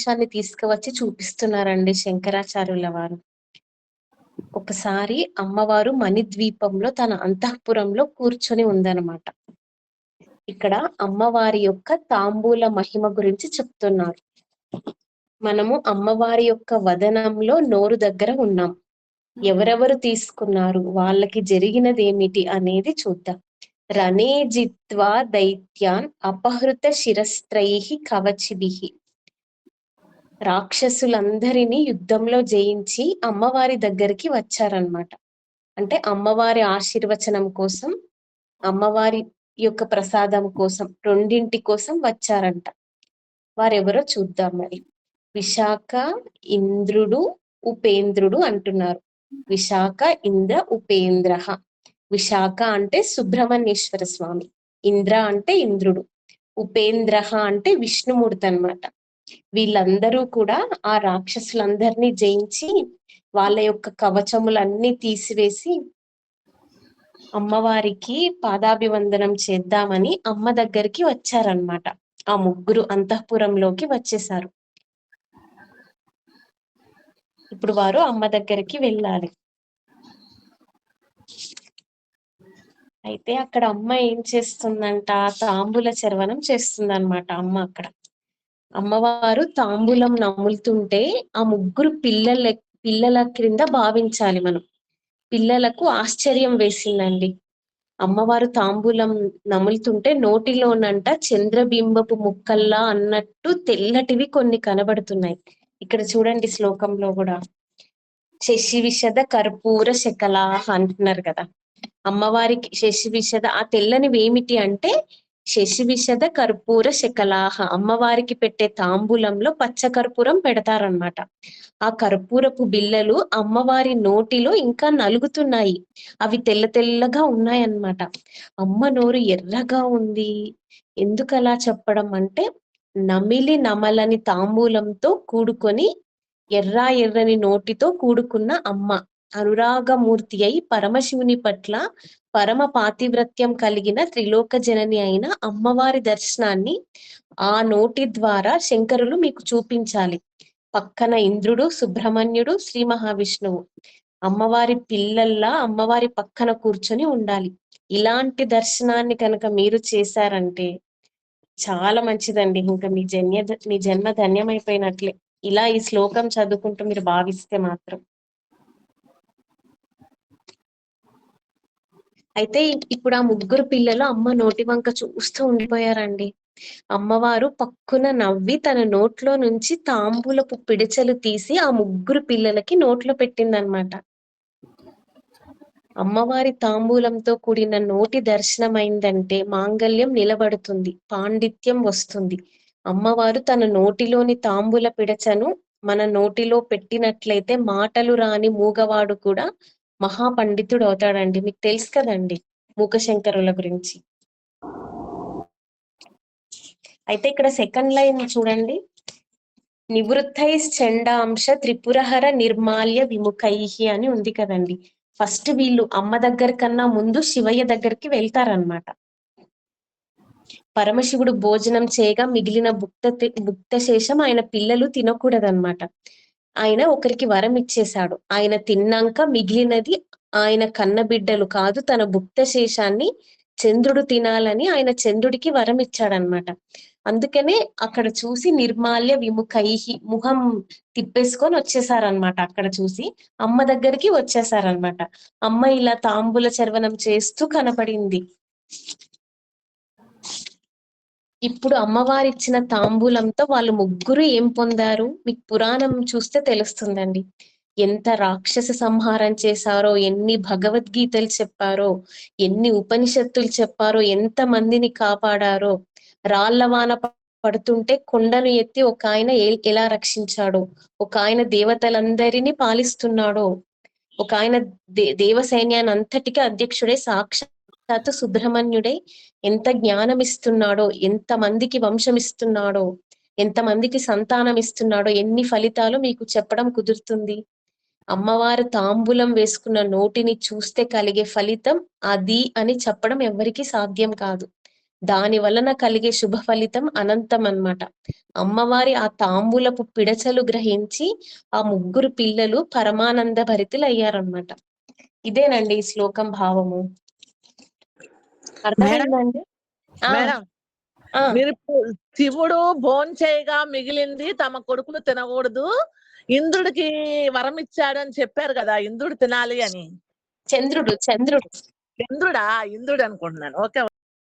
సందేశాన్ని తీసుకువచ్చి చూపిస్తున్నారండి శంకరాచార్యుల వారు. ఒకసారి అమ్మవారు మణిద్వీపంలో తన అంతఃపురంలో కూర్చొని ఉందన్నమాట. ఇక్కడ అమ్మవారి యొక్క తాంబూల మహిమ గురించి చెప్తున్నారు. మనము అమ్మవారి యొక్క వదనంలో నోరు దగ్గర ఉన్నాం. ఎవరెవరు తీసుకున్నారు? వాళ్ళకి జరిగినది ఏమిటి అనేది చూద్దాం. రణే జిత్వా దైత్యాన్ అపహృత శిరస్త్రై కవచిభి. రాక్షసులందరినీ యుద్ధంలో జయించి అమ్మవారి దగ్గరికి వచ్చారనమాట అంటే అమ్మవారి ఆశీర్వచనం కోసం అమ్మవారి యొక్క ప్రసాదం కోసం రెండింటి కోసం వచ్చారంట. వారెవరో చూద్దాం మరి. విశాఖ ఇంద్రుడు ఉపేంద్రుడు అంటున్నారు. విశాఖ ఇంద్ర ఉపేంద్ర. విశాఖ అంటే సుబ్రహ్మణ్యేశ్వర స్వామి. ఇంద్ర అంటే ఇంద్రుడు. ఉపేంద్ర అంటే విష్ణుమూర్తి అనమాట వీళ్ళందరూ కూడా ఆ రాక్షసులందరినీ జయించి వాళ్ళ యొక్క కవచములన్నీ తీసివేసి అమ్మవారికి పాదాభివందనం చేద్దామని అమ్మ దగ్గరికి వచ్చారనమాట ఆ ముగ్గురు అంతఃపురంలోకి వచ్చేసారు. ఇప్పుడు వారు అమ్మ దగ్గరికి వెళ్ళాలి. అయితే అక్కడ అమ్మ ఏం చేస్తుందంట? తాంబూల చర్వనం చేస్తుందన్నమాట అమ్మ అక్కడ. అమ్మవారు తాంబూలం నములుతుంటే ఆ ముగ్గురు పిల్లల పిల్లల క్రింద భావించాలి మనం. పిల్లలకు ఆశ్చర్యం వేసిందండి. అమ్మవారు తాంబూలం నములుతుంటే నోటిలోనంట చంద్రబింబపు ముక్కల్లా అన్నట్టు తెల్లటివి కొన్ని కనబడుతున్నాయి. ఇక్కడ చూడండి శ్లోకంలో కూడా. శశి విషద కర్పూర శకలాహ అంటున్నారు కదా. అమ్మవారికి శశి విషద ఆ తెల్లనివి ఏమిటి అంటే శశి విషద కర్పూర శకలాహ. అమ్మవారికి పెట్టే తాంబూలంలో పచ్చ కర్పూరం పెడతారనమాట ఆ కర్పూరపు బిల్లలు అమ్మవారి నోటిలో ఇంకా నలుగుతున్నాయి. అవి తెల్ల తెల్లగా ఉన్నాయన్నమాట. అమ్మ నోరు ఎర్రగా ఉంది. ఎందుకలా చెప్పడం అంటే నమిలి నమలని తాంబూలంతో కూడుకొని ఎర్ర ఎర్రని నోటితో కూడుకున్న అమ్మ. అనురాగమూర్తి అయి పరమశివుని పట్ల పరమ పాతివ్రత్యం కలిగిన త్రిలోక జనని అయిన అమ్మవారి దర్శనాన్ని ఆ నోటి ద్వారా శంకరులు మీకు చూపించాలి. పక్కన ఇంద్రుడు సుబ్రహ్మణ్యుడు శ్రీ మహావిష్ణువు. అమ్మవారి పిల్లల్లా అమ్మవారి పక్కన కూర్చొని ఉండాలి. ఇలాంటి దర్శనాన్ని కనుక మీరు చేశారంటే చాలా మంచిదండి. ఇంకా మీ జన్య మీ జన్మ ధన్యమైపోయినట్లే. ఇలా ఈ శ్లోకం చదువుకుంటూ మీరు భావిస్తే మాత్రం. అయితే ఇప్పుడు ఆ ముగ్గురు పిల్లలు అమ్మ నోటి వంక చూస్తూ ఉండిపోయారండి. అమ్మవారు పక్కున నవ్వి తన నోట్లో నుంచి తాంబూలపు పిడిచలు తీసి ఆ ముగ్గురు పిల్లలకి నోట్లో పెట్టిందనమాట. అమ్మవారి తాంబూలంతో కూడిన నోటి దర్శనమైందంటే మాంగళ్యం నిలబడుతుంది పాండిత్యం వస్తుంది. అమ్మవారు తన నోటిలోని తాంబూల పిడచను మన నోటిలో పెట్టినట్లయితే మాటలు రాని మూగవాడు కూడా మహాపండితుడు అవుతాడండి. మీకు తెలుసు కదండి మూకశంకరుల గురించి. అయితే ఇక్కడ సెకండ్ లైన్ చూడండి. నివృత్తై చండాంశ త్రిపురహర నిర్మాల్య విముఖై అని ఉంది కదండి. ఫస్ట్ వీళ్ళు అమ్మ దగ్గర కన్నా ముందు శివయ్య దగ్గరికి వెళ్తారనమాట పరమశివుడు భోజనం చేయగా మిగిలిన భుక్త భుక్త శేషం ఆయన పిల్లలు తినకూడదన్నమాట. ఆయన ఒకరికి వరం ఇచ్చేశాడు. ఆయన తిన్నాక మిగిలినది ఆయన కన్న బిడ్డలు కాదు తన భుక్త శేషాన్ని చంద్రుడు తినాలని ఆయన చంద్రుడికి వరం ఇచ్చాడనమాట అందుకనే అక్కడ చూసి నిర్మాల్య విముఖైహి ముఖం తిప్పేసుకొని వచ్చేసారనమాట అక్కడ చూసి. అమ్మ దగ్గరికి వచ్చేసారనమాట అమ్మ ఇలా తాంబూల చర్వనం చేస్తూ కనపడింది. ఇప్పుడు అమ్మవారు ఇచ్చిన తాంబూలంతో వాళ్ళు ముగ్గురు ఏం పొందారు? మీకు పురాణం చూస్తే తెలుస్తుందండి. ఎంత రాక్షస సంహారం చేశారో ఎన్ని భగవద్గీతలు చెప్పారో ఎన్ని ఉపనిషత్తులు చెప్పారో ఎంత మందిని కాపాడారో. రాళ్ళవాన పడుతుంటే కొండను ఎత్తి ఒక ఆయన ఎలా రక్షించాడో ఒక ఆయన దేవతలందరినీ పాలిస్తున్నాడో ఒక ఆయన దే దేవ సైన్యాన్ని అంతటికీ అధ్యక్షుడే సాక్షాత్ సుబ్రహ్మణ్యుడే ఎంత జ్ఞానం ఇస్తున్నాడో ఎంత మందికి వంశం ఇస్తున్నాడో ఎంత మందికి సంతానం ఇస్తున్నాడో ఎన్ని ఫలితాలు మీకు చెప్పడం కుదురుతుంది? అమ్మవారు తాంబూలం వేసుకున్న నోటిని చూస్తే కలిగే ఫలితం అది అని చెప్పడం ఎవరికి సాధ్యం కాదు. దాని వలన కలిగే శుభ ఫలితం అనంతం అన్నమాట అమ్మవారి ఆ తాంబూలపు పిడచలు గ్రహించి ఆ ముగ్గురు పిల్లలు పరమానంద భరితులు అయ్యారనమాట ఇదేనండి ఈ శ్లోకం భావము. అర్థమైందండి? మేడం మీరు శివుడు భోంచేయగా మిగిలింది తమ కొడుకులు తినకూడదు. ఇంద్రుడికి వరం ఇచ్చాడు అని చెప్పారు కదా ఇంద్రుడు తినాలి అని. చంద్రుడు చంద్రుడు. ఇంద్రుడా ఇంద్రుడు అనుకుంటున్నాను. ఓకే